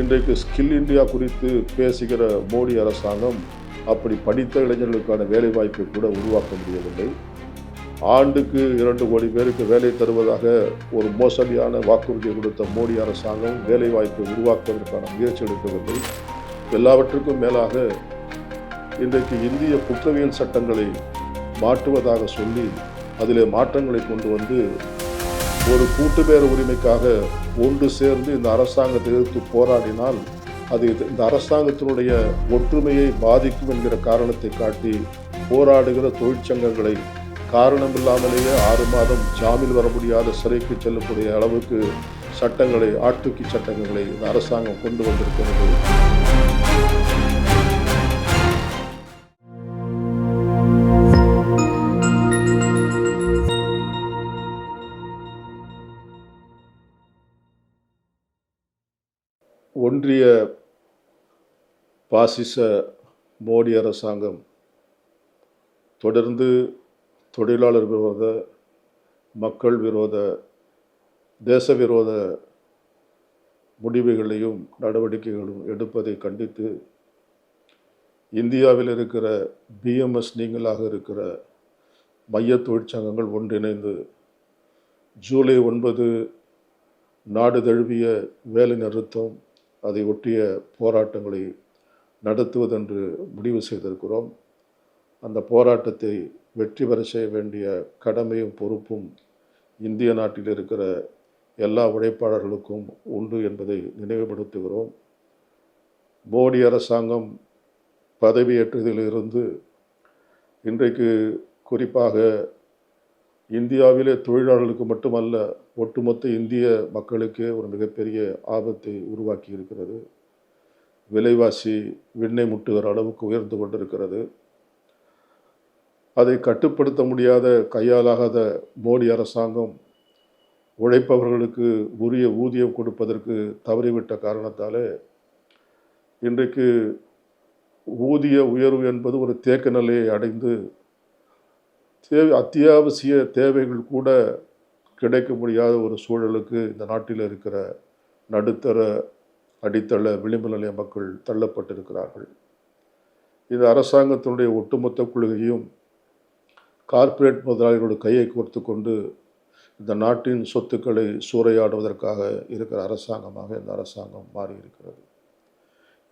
இன்றைக்கு skill India குறித்து பேசுகிற மோடி அரசாங்கம் அப்படி படித்த இளைஞர்களுக்கான வேலைவாய்ப்பை கூட உருவாக்க முடியவில்லை. ஆண்டுக்கு இரண்டு கோடி பேருக்கு வேலை தருவதாக ஒரு மோசடியான வாக்குறுதியை கொடுத்த மோடி அரசாங்கம் வேலைவாய்ப்பை உருவாக்குவதற்கான முயற்சி எடுக்கவில்லை. எல்லாவற்றுக்கும் மேலாக இன்றைக்கு இந்திய குற்றவியல் சட்டங்களை மாற்றுவதாக சொல்லி அதிலே மாற்றங்களை கொண்டு வந்து ஒரு கூட்டுப்பேர உரிமைக்காக ஒன்று சேர்ந்து இந்த அரசாங்கத்தை எதிர்த்து போராடினால் அது இது- இந்த அரசாங்கத்தினுடைய ஒற்றுமையை பாதிக்கும் என்கிற காரணத்தை காட்டி போராடுகிற தொழிற்சங்கங்களை காரணமில்லாமலேயே ஆறு மாதம் ஜாமீன் வர முடியாத சிறைக்கு செல்லக்கூடிய அளவுக்கு சட்டங்களை ஆட்டுக்கி சட்டங்களை இந்த அரசாங்கம் கொண்டு வந்திருக்கிறது. ஒன்றிய பாசிச மோடி அரசாங்கம் தொடர்ந்து தொழிலாளர் விரோத மக்கள் விரோத தேச விரோத முடிவுகளையும் நடவடிக்கைகளும் எடுப்பதை கண்டித்து இந்தியாவில் இருக்கிற பிஎம்எஸ் நீங்களாக இருக்கிற மைய தொழிற்சங்கங்கள் ஒன்றிணைந்து ஜூலை ஒன்பது நாடு தழுவிய வேலை நிறுத்தம் அதை ஒட்டிய போராட்டங்களை நடத்துவதென்று முடிவு செய்திருக்கிறோம். அந்த போராட்டத்தை வெற்றி பெற செய்ய வேண்டிய கடமையும் பொறுப்பும் இந்திய நாட்டில் இருக்கிற எல்லா உழைப்பாளர்களுக்கும் உண்டு என்பதை நினைவுபடுத்துகிறோம். மோடி அரசாங்கம் பதவியேற்றதிலிருந்து இன்றைக்கு குறிப்பாக இந்தியாவிலே தொழிலாளர்களுக்கு மட்டுமல்ல ஒட்டுமொத்த இந்திய மக்களுக்கே ஒரு மிகப்பெரிய ஆபத்தை உருவாக்கி இருக்கிறது விலைவாசி விண்ணை முட்டுகிற அளவுக்கு உயர்ந்து கொண்டிருக்கிறது. அதை கட்டுப்படுத்த முடியாத கையாலாகாத மோடி அரசாங்கம் உழைப்பவர்களுக்கு உரிய ஊதியம் கொடுப்பதற்கு தவறிவிட்ட காரணத்தாலே இன்றைக்கு ஊதிய உயர்வு என்பது ஒரு தேக்க நிலையை அடைந்து தேவை அத்தியாவசிய தேவைகள் கூட கிடைக்க முடியாத ஒரு சூழலுக்கு இந்த நாட்டில் இருக்கிற நடுத்தர அடித்தள விளிம்பு நிலைய மக்கள் தள்ளப்பட்டிருக்கிறார்கள். இந்த அரசாங்கத்தினுடைய ஒட்டுமொத்த கொள்கையும் கார்ப்பரேட் முதலாளிகளோட கையை கோர்த்து கொண்டு இந்த நாட்டின் சொத்துக்களை சூறையாடுவதற்காக இருக்கிற அரசாங்கமாக இந்த அரசாங்கம் மாறியிருக்கிறது.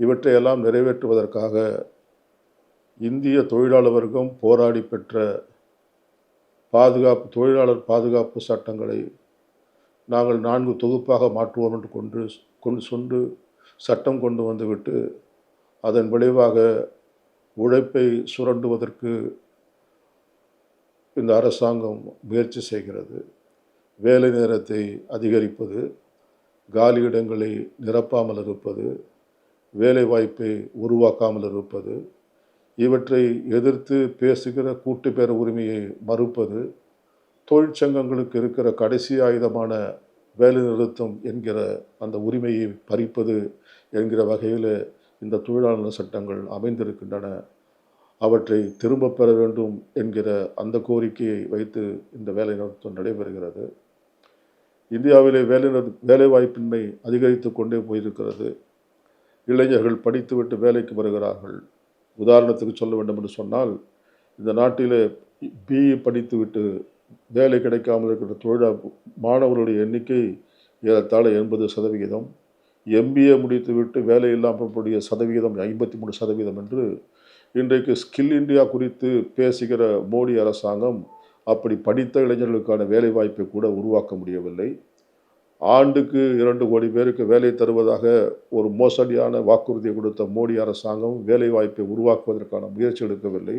இவற்றையெல்லாம் நிறைவேற்றுவதற்காக இந்திய தொழிலாளர் வர்க்கம் போராடி பெற்ற பாதுகாப்பு தொழிலாளர் பாதுகாப்பு சட்டங்களை நாங்கள் நான்கு தொகுப்பாக மாற்றுவோம் என்று கொண்டு கொண்டு சொண்டு சட்டம் கொண்டு வந்துவிட்டு அதன் விளைவாக உழைப்பை சுரண்டுவதற்கு இந்த அரசாங்கம் முயற்சி செய்கிறது. வேலை நேரத்தை அதிகரிப்பது காலியிடங்களை நிரப்பாமல் இருப்பது வேலை வாய்ப்பை உருவாக்காமல் இருப்பது இவற்றை எதிர்த்து பேசுகிற கூட்டு பேர உரிமையை மறுப்பது தொழிற்சங்கங்களுக்கு இருக்கிற கடைசி ஆயுதமான வேலைநிறுத்தம் என்கிற அந்த உரிமையை பறிப்பது என்கிற வகையில் இந்த தொழிலாளர் சட்டங்கள் அமைந்திருக்கின்றன. அவற்றை திரும்பப் பெற வேண்டும் என்கிற அந்த கோரிக்கையை வைத்து இந்த வேலைநிறுத்தம் நடைபெறுகிறது. இந்தியாவிலே வேலை வேலைவாய்ப்பின்மை அதிகரித்து கொண்டே போயிருக்கிறது. இளைஞர்கள் படித்துவிட்டு வேலைக்கு வருகிறார்கள். உதாரணத்துக்கு சொல்ல வேண்டும் என்று சொன்னால் இந்த நாட்டில் பிஇ படித்துவிட்டு வேலை கிடைக்காமல் இருக்கிற தொழிலா மாணவர்களுடைய எண்ணிக்கை ஏறத்தாழ எண்பது சதவிகிதம் எம்பிஏ முடித்துவிட்டு வேலை இல்லாமல் சதவிகிதம் ஐம்பத்தி மூணு சதவீதம் என்று இன்றைக்கு ஸ்கில் இந்தியா குறித்து பேசுகிற மோடி அரசாங்கம் அப்படி படித்த இளைஞர்களுக்கான வேலைவாய்ப்பை கூட உருவாக்க முடியவில்லை. ஆண்டுக்கு இரண்டு கோடி பேருக்கு வேலை தருவதாக ஒரு மோசடியான வாக்குறுதியை கொடுத்த மோடி அரசாங்கம் வேலைவாய்ப்பை உருவாக்குவதற்கான முயற்சி எடுக்கவில்லை.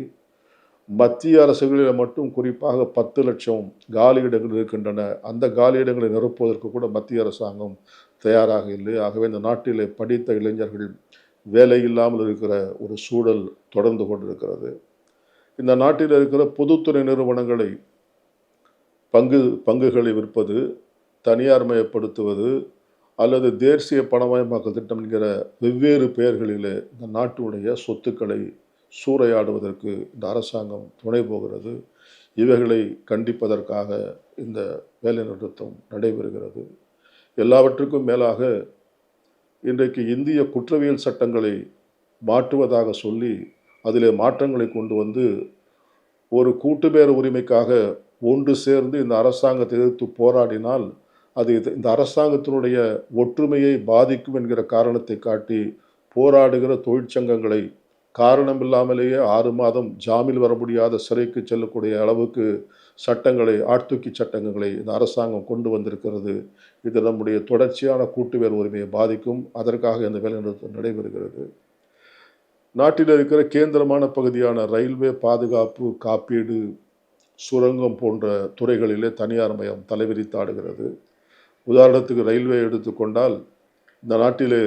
மத்திய அரசுகளில் மட்டும் குறிப்பாக பத்து லட்சம் காலியிடங்கள் இருக்கின்றன. அந்த காலியிடங்களை நிரப்புவதற்கு கூட மத்திய அரசாங்கம் தயாராக இல்லை. ஆகவே இந்த நாட்டிலே படித்த இளைஞர்கள் வேலை இல்லாமல் இருக்கிற ஒரு சூழல் தொடர்ந்து கொண்டிருக்கிறது. இந்த நாட்டில் இருக்கிற பொதுத்துறை நிறுவனங்களை பங்கு பங்குகளை விற்பது தனியார்மயப்படுத்துவது அல்லது தேசிய பணமயமாக்கல் திட்டம் என்கிற வெவ்வேறு பெயர்களிலே இந்த நாட்டினுடைய சொத்துக்களை சூறையாடுவதற்கு இந்த அரசாங்கம் துணை போகிறது. இவைகளை கண்டிப்பதற்காக இந்த வேலைநிறுத்தம் நடைபெறுகிறது. எல்லாவற்றுக்கும் மேலாக இன்றைக்கு இந்திய குற்றவியல் சட்டங்களை மாற்றுவதாக சொல்லி அதிலே மாற்றங்களை கொண்டு வந்து ஒரு கூட்டுபேர உரிமைக்காக ஒன்று சேர்ந்து இந்த அரசாங்கத்தை எதிர்த்து போராடினால் அது இது- இந்த அரசாங்கத்தினுடைய ஒற்றுமையை பாதிக்கும் என்கிற காரணத்தை காட்டி போராடுகிற தொழிற்சங்கங்களை காரணமில்லாமலேயே ஆறு மாதம் ஜாமீன் வர முடியாத சிறைக்கு செல்லக்கூடிய அளவுக்கு சட்டங்களை ஆட்தூக்கி சட்டங்களை இந்த அரசாங்கம் கொண்டு வந்திருக்கிறது. இது நம்முடைய தொடர்ச்சியான கூட்டுவேர் உரிமையை பாதிக்கும். அதற்காக இந்த வேலைநிறுத்தம் நடைபெறுகிறது. நாட்டில் இருக்கிற கேந்திரமான பகுதியான ரயில்வே பாதுகாப்பு காப்பீடு சுரங்கம் போன்ற துறைகளிலே தனியார் மயம் தலைவிரித்தாடுகிறது உதாரணத்துக்கு ரயில்வே எடுத்துக்கொண்டால் இந்த நாட்டிலே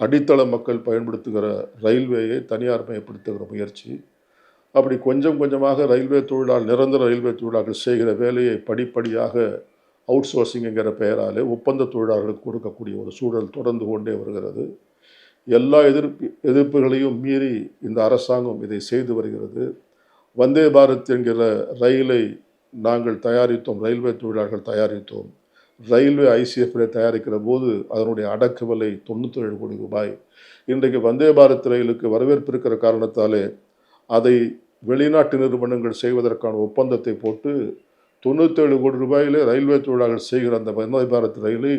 அடித்தள மக்கள் பயன்படுத்துகிற ரயில்வேயை தனியார் மயப்படுத்துகிற முயற்சி. அப்படி கொஞ்சம் கொஞ்சமாக ரயில்வே தொழிலாளர் நிரந்தர ரயில்வே தொழிலாளர்கள் செய்கிற வேலையை படிப்படியாக அவுட் சோர்சிங்கிற பெயராலே ஒப்பந்த தொழிலாளர்களுக்கு கொடுக்கக்கூடிய ஒரு சூழல் தொடர்ந்து கொண்டே வருகிறது. எல்லா எதிர்ப்பு எதிர்ப்புகளையும் மீறி இந்த அரசாங்கம் இதை செய்து வருகிறது. வந்தே பாரத் என்கிற ரயிலை நாங்கள் தயாரித்தோம் ரயில்வே தொழிலாளர்கள் தயாரித்தோம். ரயில்வே ஐசிஎஃப்ல தயாரிக்கிற போது அதனுடைய அடக்க விலை தொண்ணூற்றேழு கோடி ரூபாய். இன்றைக்கு வந்தே பாரத் ரயிலுக்கு வரவேற்பு இருக்கிற காரணத்தாலே அதை வெளிநாட்டு நிறுவனங்கள் செய்வதற்கான ஒப்பந்தத்தை போட்டு தொண்ணூற்றேழு கோடி ரூபாயிலே ரயில்வே தொழிலாளர்கள் செய்கிற அந்த வந்தே பாரத் ரயிலை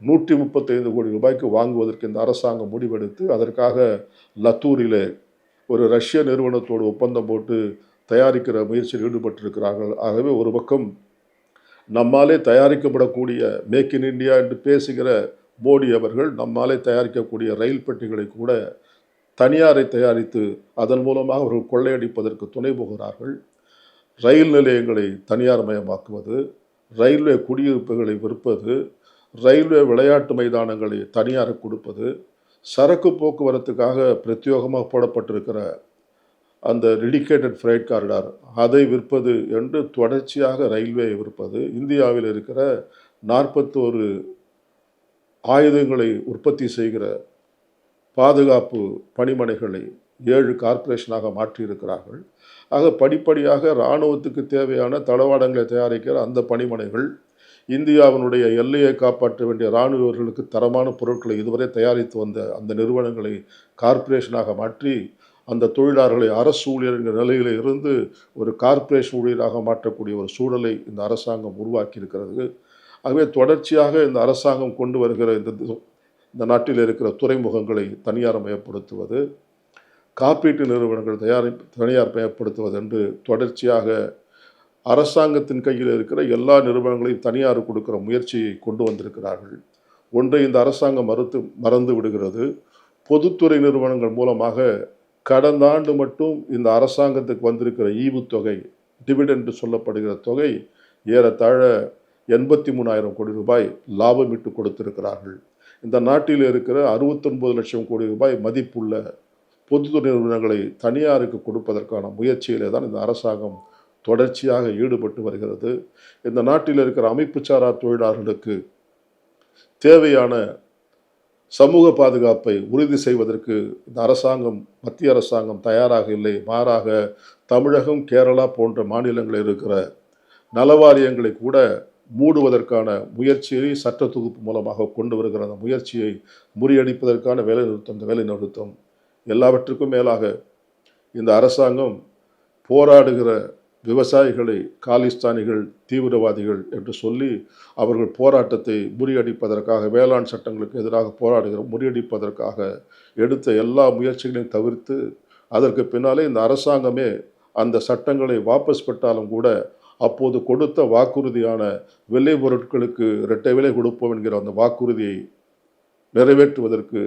நூற்றி முப்பத்தைந்து கோடி ரூபாய்க்கு வாங்குவதற்கு இந்த அரசாங்கம் முடிவெடுத்து அதற்காக லத்தூரிலே ஒரு ரஷ்ய நிறுவனத்தோடு ஒப்பந்தம் போட்டு தயாரிக்கிற முயற்சியில் ஈடுபட்டிருக்கிறார்கள். ஆகவே ஒரு பக்கம் நம்மாலே தயாரிக்கப்படக்கூடிய மேக் இன் இண்டியா என்று பேசுகிற மோடி அவர்கள் நம்மாலே தயாரிக்கக்கூடிய ரயில் பெட்டிகளை கூட தனியாரை தயாரித்து அதன் மூலமாக அவர்கள் கொள்ளையடிப்பதற்கு துணை போகிறார்கள் ரயில் நிலையங்களை தனியார் மயமாக்குவது ரயில்வே குடியிருப்புகளை விற்பது ரயில்வே விளையாட்டு மைதானங்களை தனியாருக்கு கொடுப்பது சரக்கு போக்குவரத்துக்காக பிரத்யேகமாக போடப்பட்டிருக்கிற அந்த டெடிக்கேட்டட் ஃப்ரைட் காரிடார் அதை விற்பது என்று தொடர்ச்சியாக ரயில்வே விற்பது. இந்தியாவில் இருக்கிற நாற்பத்தோரு ஆயுதங்களை உற்பத்தி செய்கிற பாதுகாப்பு பணிமனைகளை ஏழு கார்ப்பரேஷனாக மாற்றியிருக்கிறார்கள். ஆக படிப்படியாக இராணுவத்துக்கு தேவையான தளவாடங்களை தயாரிக்கிற அந்த பணிமனைகள் இந்தியாவினுடைய எல்லையை காப்பாற்ற வேண்டிய இராணுவர்களுக்கு தரமான பொருட்களை இதுவரை தயாரித்து வந்த அந்த நிறுவனங்களை கார்ப்பரேஷனாக மாற்றி அந்த தொழிலாளர்களை அரசு ஊழியர்கள் நிலையில் இருந்து ஒரு கார்ப்பரேஷன் ஊழியராக மாற்றக்கூடிய ஒரு சூழலை இந்த அரசாங்கம் உருவாக்கி இருக்கிறது ஆகவே தொடர்ச்சியாக இந்த அரசாங்கம் கொண்டு வருகிற இந்த இந்த நாட்டில் இருக்கிற துறைமுகங்களை தனியார் மயப்படுத்துவது காப்பீட்டு நிறுவனங்கள் தயாரி தனியார் மயப்படுத்துவது என்று தொடர்ச்சியாக அரசாங்கத்தின் கையில் இருக்கிற எல்லா நிறுவனங்களையும் தனியார் கொடுக்கிற முயற்சியை கொண்டு வந்திருக்கிறார்கள். ஒன்றை இந்த அரசாங்கம் மறுத்து மறந்து விடுகிறது. பொதுத்துறை நிறுவனங்கள் மூலமாக கடந்த ஆண்டு மட்டும் இந்த அரசாங்கத்துக்கு வந்திருக்கிற ஈவுத்தொகை டிவிடெண்ட் சொல்லப்படுகிற தொகை ஏறத்தாழ எண்பத்தி மூணாயிரம் கோடி ரூபாய் லாபமிட்டு கொடுத்திருக்கிறார்கள். இந்த நாட்டில் இருக்கிற அறுபத்தொன்பது லட்சம் கோடி ரூபாய் மதிப்புள்ள பொதுத்துறை நிறுவனங்களை தனியாருக்கு கொடுப்பதற்கான முயற்சியிலே தான் இந்த அரசாங்கம் தொடர்ச்சியாக ஈடுபட்டு வருகிறது. இந்த நாட்டில் இருக்கிற அமைப்புச்சாரா தொழிலாளர்களுக்கு தேவையான சமூக பாதுகாப்பை உறுதி செய்வதற்கு இந்த அரசாங்கம் மத்திய அரசாங்கம் தயாராக இல்லை. மாறாக தமிழகம் கேரளா போன்ற மாநிலங்களில் இருக்கிற நலவாரியங்களை கூட மூடுவதற்கான முயற்சியை சட்ட தொகுப்பு மூலமாக கொண்டு வருகிற அந்த முயற்சியை முறியடிப்பதற்கான வேலை நிறுத்தம் இந்த வேலை நிறுத்தம் எல்லாவற்றுக்கும் மேலாக இந்த அரசாங்கம் போராடுகிற விவசாயிகளை காலிஸ்தானிகள் தீவிரவாதிகள் என்று சொல்லி அவர்கள் போராட்டத்தை முறியடிப்பதற்காக வேளாண் சட்டங்களுக்கு எதிராக போராடுகிற முறியடிப்பதற்காக எடுத்த எல்லா முயற்சிகளையும் தவிர்த்து அதற்கு பின்னாலே இந்த அரசாங்கமே அந்த சட்டங்களை வாபஸ் பெற்றாலும் கூட அப்போது கொடுத்த வாக்குறுதியான விலை பொருட்களுக்கு இரட்டை விலை கொடுப்போம் என்கிற அந்த வாக்குறுதியை நிறைவேற்றுவதற்கு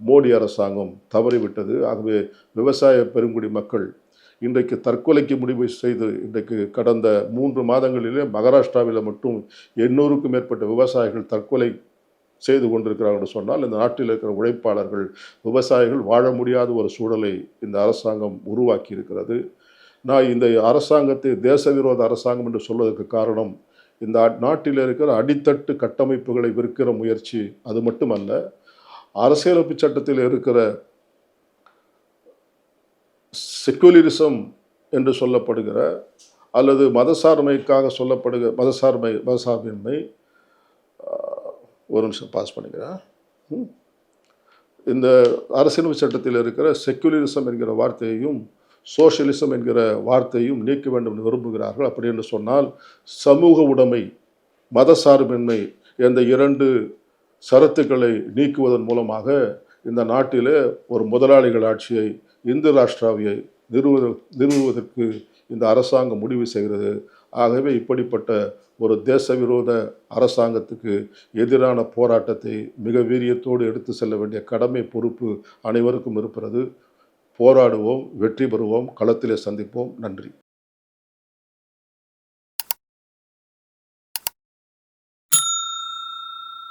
மோடி அரசாங்கம் தவறிவிட்டது. ஆகவே விவசாய பெருங்குடி மக்கள் இன்றைக்கு தற்கொலைக்கு முடிவு செய்து இன்றைக்கு கடந்த மூன்று மாதங்களிலே மகாராஷ்டிராவில் மட்டும் எண்ணூறுக்கும் மேற்பட்ட விவசாயிகள் தற்கொலை செய்து கொண்டிருக்கிறார்கள் சொன்னால் இந்த நாட்டில் இருக்கிற உழைப்பாளர்கள் விவசாயிகள் வாழ முடியாத ஒரு சூழலை இந்த அரசாங்கம் உருவாக்கி இருக்கிறது நான் இந்த அரசாங்கத்தை தேச விரோத அரசாங்கம் என்று சொல்வதற்கு காரணம் இந்த நாட்டில் இருக்கிற அடித்தட்டு கட்டமைப்புகளை விற்கிற முயற்சி அது மட்டுமல்ல அரசியலமைப்பு சட்டத்தில் இருக்கிற செக்குலரிசம் என்று சொல்லப்படுகிற அல்லது மதசார்மைக்காக சொல்லப்படுகிற மதசார்மை மதசார்பின்மை ஒரு நிமிஷம் பாஸ் பண்ணிக்கிறேன். இந்த அரசியலமைப்பு சட்டத்தில் இருக்கிற செக்குலரிசம் என்கிற வார்த்தையையும் சோஷியலிசம் என்கிற வார்த்தையும் நீக்க வேண்டும் என்று விரும்புகிறார்கள். அப்படி என்று சொன்னால் சமூக உடைமை மதசார்பின்மை என்ற இரண்டு சரத்துக்களை நீக்குவதன் மூலமாக இந்த நாட்டிலே ஒரு முதலாளிகள் ஆட்சியை இந்து ராஷ்டிராவியை நிறுவ நிறுவுவதற்கு இந்த அரசாங்கம் முடிவு செய்கிறது. ஆகவே இப்படிப்பட்ட ஒரு தேச விரோத அரசாங்கத்துக்கு எதிரான போராட்டத்தை மிக வீரியத்தோடு எடுத்து செல்ல வேண்டிய கடமை பொறுப்பு அனைவருக்கும் இருக்கிறது. போராடுவோம் வெற்றி பெறுவோம். களத்திலே சந்திப்போம். நன்றி.